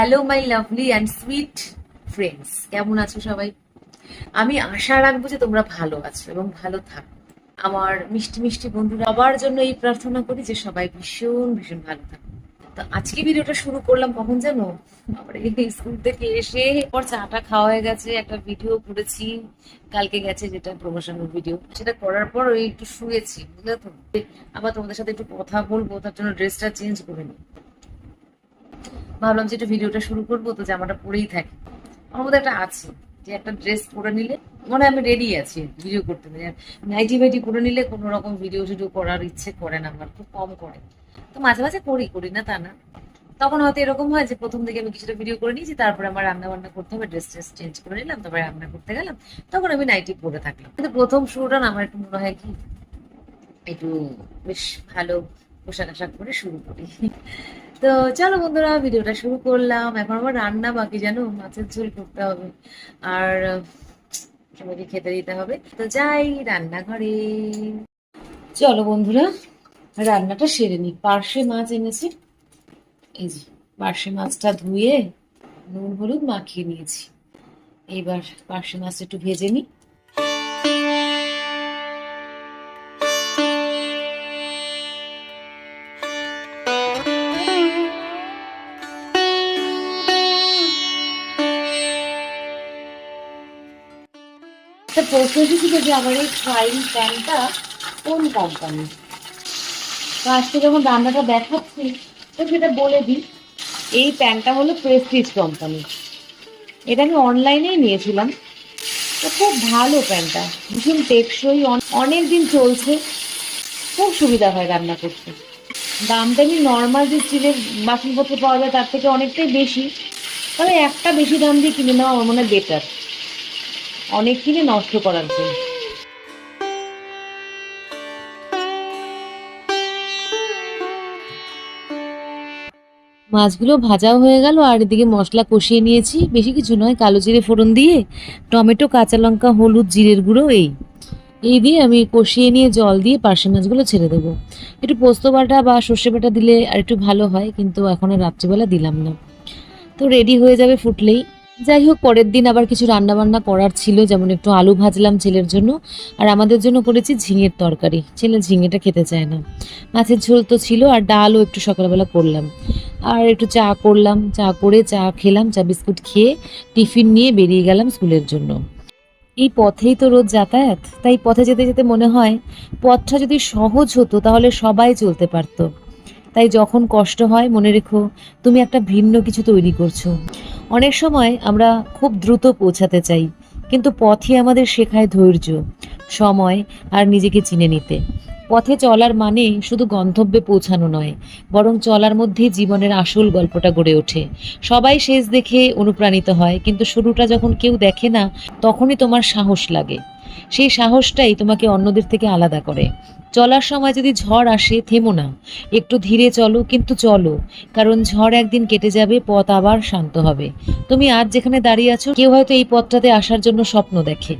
Hello my lovely and sweet friends কেমন আছো সবাই? আমি আশা রাখব যে তোমরা ভালো আছো এবং ভালো থাকো। আমার মিষ্টি মিষ্টি বন্ধুরা আবার জন্য এই প্রার্থনা করি যে সবাই ভীষণ ভীষণ ভালো থাকো। তো আজকে ভিডিওটা শুরু করলাম কখন জানো? আমার স্কুল থেকে এসে পর চাটা খাওয়া হয়ে গেছে, একটা ভিডিও করেছি। কালকে গেছে যেটা প্রমোশনাল ভিডিও সেটা করার পর ওই একটু শুয়েছি, বুঝলে তো? আবার তোমাদের সাথে একটু কথা বলব, তার জন্য ড্রেসটা চেঞ্জ করে নিই। ভাবলাম যে একটু ভিডিওটা শুরু করব, তো জামাটা পরেই থাকি। আমার মধ্যে একটা আছে যে একটা ড্রেস পরে নিলে মানে আমি রেডি আছি ভিডিও করতে। নাইটি ফাইটি পরে নিলে কোনো রকম ভিডিও টিডিও করার ইচ্ছে করে না আমার, খুব কম করে। তো মাঝে মাঝে করি করি না তা না। তখন হয়তো এরকম হয় যে প্রথম থেকে আমি কিছুটা ভিডিও করে নিয়েছি, তারপরে আমার রান্না বান্না করতে হবে ড্রেস ট্রেস চেঞ্জ করে নিলাম, তারপরে রান্না করতে গেলাম। তখন আমি নাইটি পরে থাকলাম। কিন্তু প্রথম শুরুটা না আমার একটু মনে হয় কি, একটু বেশ ভালো পোশাক আশাক করে শুরু করি। তো চলো বন্ধুরা, ভিডিওটা শুরু করলাম। এখন আমার রান্না বাকি, জানো? মাছের ঝোল করতে হবে। আর সবাইকে খেতে দিতে হবে। তো যাই, রান্নাঘরে। চলো বন্ধুরা, রান্নাটা সেরে নিই। পার্শে মাছ এনেছি। এই যে, পার্শে মাছটা ধুয়ে নুন, হলুদ মাখিয়ে নিয়েছি। এইবার পার্শে মাছটা একটু ভেজে নিই। একটা প্রশ্ন এসেছিল যে আমার এই ফ্রাইং প্যানটা কোন কোম্পানি তো আজকে যখন রান্নাটা দেখাচ্ছি, তো সেটা বলে দিই। এই প্যানটা হলো প্রেস্টিজ কোম্পানি এটা আমি অনলাইনেই নিয়েছিলাম। তো খুব ভালো প্যানটা ভীষণ টেকসই অনেক দিন চলছে। খুব সুবিধা হয় রান্না করতে। দামটা আমি নর্মাল যে স্টিলের বাসনপত্র পাওয়া যায়, তার থেকে অনেকটাই বেশি। তবে একটা বেশি দাম দিয়ে কিনে নেওয়া আমার মনে হয় বেটার অনেক কিনে নষ্ট করার জন্য। মাছগুলো ভাজাও হয়ে গেল, আর এদিকে মশলা কষিয়ে নিয়েছি। বেশি কিছু নয়, কালো জিরে ফোড়ন দিয়ে, টমেটো, কাঁচা লঙ্কা, হলুদ, জিরের গুঁড়ো, এই। এই দিয়ে আমি কষিয়ে নিয়ে জল দিয়ে পার্শে মাছগুলো ছেড়ে দেবো। একটু পোস্ত বাটা বা সর্ষে বাটা দিলে আর একটু ভালো হয়, কিন্তু এখন আর রাত্রিবেলা দিলাম না। তো রেডি হয়ে যাবে ফুটলেই। যাই হোক, পরের দিন আবার কিছু রান্না বান্না করার ছিল, যেমন একটু আলু ভাজলাম ছেলের জন্য, আর আমাদের জন্য করেছি ঝিঙের তরকারি। ছেলে ঝিঙেটা খেতে চায় না। মাছের ঝোল তো ছিল, আর ডালও একটু সকালবেলা করলাম। আর একটু চা করলাম, চা করে চা খেলাম, চা বিস্কুট খেয়ে টিফিন নিয়ে বেরিয়ে গেলাম স্কুলের জন্য। এই পথেই তো রোজ যাতায়াত, তাই পথে যেতে যেতে মনে হয়, পথটা যদি সহজ হতো, তাহলে সবাই চলতে পারতো। তাই যখন কষ্ট হয়, মনে রেখো তুমি একটা ভিন্ন কিছু তৈরি করছ। অনেক সময় আমরা খুব দ্রুত পৌঁছাতে চাই, কিন্তু পথই আমাদের শেখায় ধৈর্য, সময় আর নিজেকে চিনে নিতে। পথে চলার মানে শুধু গন্তব্যে পৌঁছানো নয়, বরং চলার মধ্যেই জীবনের আসল গল্পটা গড়ে ওঠে। সবাই শেষ দেখে অনুপ্রাণিত হয়, কিন্তু শুরুটা যখন কেউ দেখে না, তখনই তোমার সাহস লাগে। সেই সাহসটাই তোমাকে অন্যদের থেকে আলাদা করে। চলার সময় যদি ঝড় আসে, থেমো না। একটু ধীরে চলো, কিন্তু চলো। কারণ ঝড় একদিন কেটে যাবে, পথ আবার শান্ত হবে। তুমি আজ যেখানে দাঁড়িয়ে আছো, কেউ হয়তো এই পথটাতে আসার জন্য স্বপ্ন দেখে।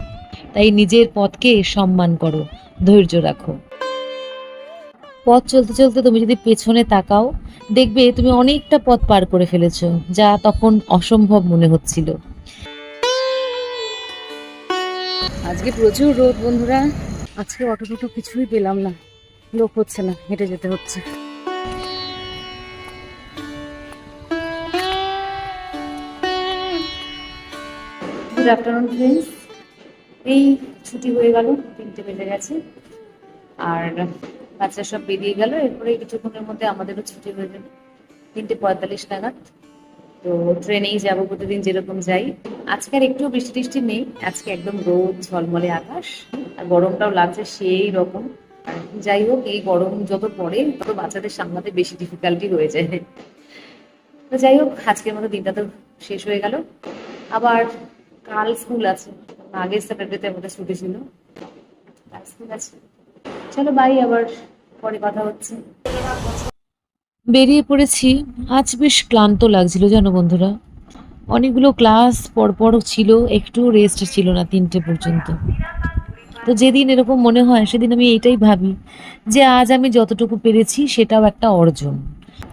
তাই নিজের পথকে সম্মান করো, ধৈর্য রাখো। পথ চলতে চলতে তুমি যদি পেছনে তাকাও, দেখবে তুমি অনেকটা পথ পার করে ফেলেছো, যা তখন অসম্ভব মনে হচ্ছিল। আজকে প্রচুর রোদ বন্ধুরা। আজকে অটো টটো কিছুই পেলাম না। লোক হচ্ছে না, হেঁটে যেতে হচ্ছে। গুড আফটারনুন ফ্রেন্ডস এই ছুটি হয়ে গেল, তিনটে বেজে গেছে। আর বাচ্চা সব বেরিয়ে গেল এরপরে কিছুক্ষণের মধ্যে আমাদেরও ছুটি হয়ে যাবে। তিনটে পঁয়তাল্লিশ নাগাদ। তো ট্রেনেই যাব, প্রতিদিন যেরকম যাই। আজকে আর একটু বৃষ্টি টিষ্টি নেই, আজকে একদম রোদ, ঝলমলে আকাশ, আর গরমটাও লাগছে সেই রকম। যাই হোক, এই গরম যত পড়ে, তত বাচ্চাদের সামলাতে বেশি ডিফিকাল্টি হয়ে যায়। তো যাই হোক, আজকের মতো দিনটা তো শেষ হয়ে গেল। আবার কাল স্কুল আছে, আগের স্যাটারডেতে আমাদের ছুটি ছিল। কাল স্কুল আছে। চলো বাই আবার পরে কথা হচ্ছে। বেরিয়ে পড়েছি। আজ বেশ ক্লান্ত লাগছিল, জানো বন্ধুরা। অনেকগুলো ক্লাস পরপর ছিল, একটু রেস্ট ছিল না তিনটে পর্যন্ত। তো যেদিন এরকম মনে হয়, সেদিন আমি এইটাই ভাবি যে আজ আমি যতটুকু পেরেছি সেটাও একটা অর্জন।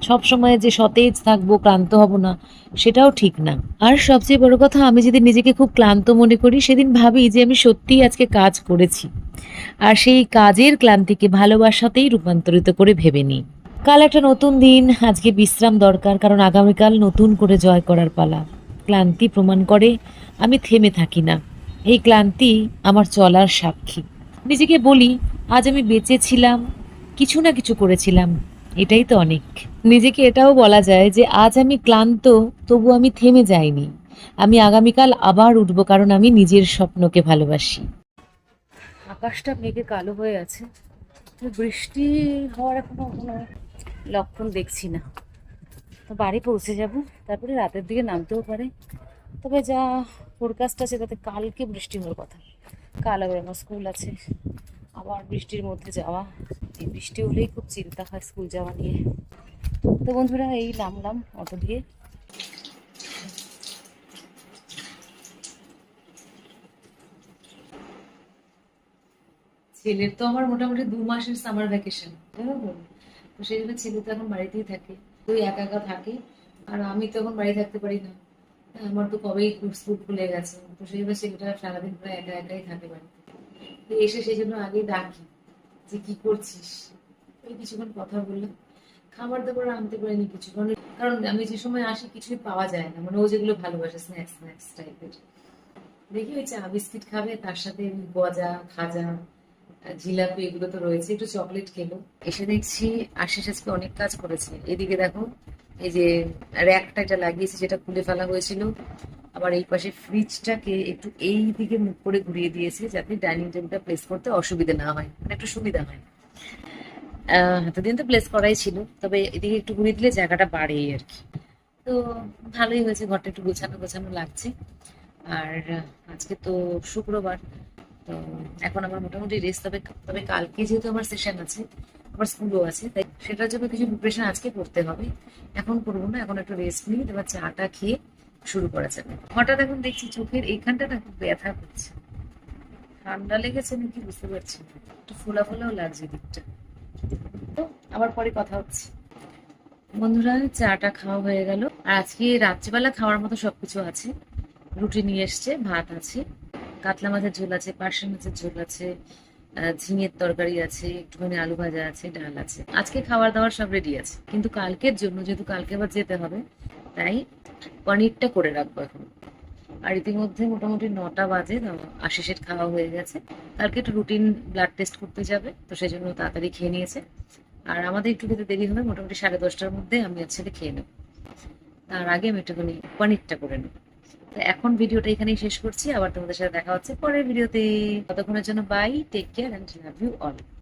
সব সময় যে সতেজ থাকব, ক্লান্ত হব না, সেটাও ঠিক না। আর সবচেয়ে বড় কথা, আমি যেদিন নিজেকে খুব ক্লান্ত মনে করি, সেদিন ভাবি যে আমি সত্যিই আজকে কাজ করেছি। আর সেই কাজের ক্লান্তিকে ভালোবাসাতেই রূপান্তরিত করে ভেবে নিই। কাল একটা নতুন দিন, আজকে বিশ্রাম দরকার, কারণ আগামীকাল নতুন করে জয় করার পালা। ক্লান্তি প্রমাণ করে, আমি থেমে থাকি না। এই ক্লান্তি আমার চলার সাক্ষী। নিজেকে বলি, আজ আমি বেঁচে ছিলাম, কিছু না কিছু করেছিলাম, এটাই তো অনেক। নিজেকে এটাও বলা যায় যে, আজ আমি ক্লান্ত, তবু আমি থেমে যাইনি। আমি আগামীকাল আবার উঠবো, কারণ আমি নিজের স্বপ্নকে ভালোবাসি। আকাশটা মেঘে কালো হয়ে আছে। তো বৃষ্টি হওয়ার এখনও কোনো লক্ষণ দেখছি না। তো বাড়ি পৌঁছে যাব, তারপরে রাতের দিকে নামতেও পারে। তবে যা ফোরকাস্ট আছে, তাতে কালকে বৃষ্টি হওয়ার কথা। কাল আবার আমার স্কুল আছে। আবার বৃষ্টির মধ্যে যাওয়া। এই বৃষ্টি হলেই খুব চিন্তা হয় স্কুল যাওয়া নিয়ে। তো বন্ধুরা, এই নামলাম অটো দিয়ে। ছেলের তো আমার মোটামুটি দু মাসের সামার ভ্যাকেশন জানো তো সেই জন্য ছেলে তো এখন বাড়িতেই থাকে, তুই একা একা থাকে, আর আমি তো এখন বাড়ি থাকতে পারি না। আমার তো কবেই স্কুল খুলে গেছে, তো সেই জন্য ছেলেটা সারাদিন প্রায় একা একাই থাকে বাড়িতে। তো এসে সেই জন্য আগেই ডাকি যে কি করছিস? ওই কিছুক্ষণ কথা বললাম। খাবার দাবার আনতে পারিনি কিছু কারণ কারণ আমি যে সময় আসি কিছুই পাওয়া যায় না মানে ও যেগুলো ভালোবাসে স্ন্যাক্স স্ন্যাক্স টাইপের দেখি ওই চা বিস্কিট খাবে, তার সাথে গজা, খাজা জিলাপি এগুলো তো রয়েছে, একটু চকলেট খেলো। এসে দেখছি আশিস আজকে অনেক কাজ করেছে। এদিকে দেখো, এই যে র্যাকটা এটা লাগিয়েছে, যেটা খুলে ফেলা হয়েছিল। আবার এই পাশে ফ্রিজটাকে একটু এই দিকে মুখ করে ঘুরিয়ে দিয়েছে, যাতে ডাইনিং টেবিলটা প্লেস করতে অসুবিধা না হয়। মানে একটু সুবিধা হয়। এতদিন তো প্লেস করাই ছিল, তবে এদিকে একটু ঘুরিয়ে দিলে জায়গাটা বাড়ে আর কি। তো ভালোই হয়েছে, ঘরটা একটু গোছানো গোছানো লাগছে। আর আজকে তো শুক্রবার তো এখন আমার মোটামুটি রেস্ট তবে তবে কালকে যেহেতু আমার সেশন আছে, আমার স্কুলও আছে, তাই সেটার জন্য কিছু প্রিপারেশন আজকে করতে হবে। এখন করব না, এখন একটু রেস্ট নিই এবার চাটা খেয়ে শুরু করা যাবে। হঠাৎ এখন দেখছি চোখের এইখানটা না খুব ব্যথা করছে। ঠান্ডা লেগেছে নাকি বুঝতে পারছি না। একটু ফোলা ফোলাও লাগছে দিকটা। তো আবার পরে কথা হচ্ছে। বন্ধুরা, চাটা খাওয়া হয়ে গেল। আজকে রাত্রিবেলা খাওয়ার মতো সবকিছু আছে। রুটি নিয়ে এসছে, ভাত আছে। কাতলা মাছের ঝোল আছে, পার্শে মাছের ঝোল আছে ঝিঙের তরকারি আছে, একটুখানি আলু ভাজা আছে, ডাল আছে। আজকে খাবার দাবার সব রেডি আছে। কিন্তু কালকের জন্য, যেহেতু কালকে আবার যেতে হবে, তাই পনিরটা করে রাখব এখন। আর ইতিমধ্যে মোটামুটি নটা বাজে আশিসের খাওয়া হয়ে গেছে। কালকে একটু রুটিন ব্লাড টেস্ট করতে যাবে, তো সেই জন্য তাড়াতাড়ি খেয়ে নিয়েছে। আর আমাদের একটু খেতে দেরি হবে, মোটামুটি সাড়ে দশটার মধ্যে আমি আর খেয়ে নেব। তার আগে আমি একটুখানি পনিরটা করে নেব। তো এখন ভিডিওটা এখানেই শেষ করছি। আবার তোমাদের সাথে দেখা হচ্ছে পরের ভিডিওতে। ততক্ষণের জন্য bye take care and love you all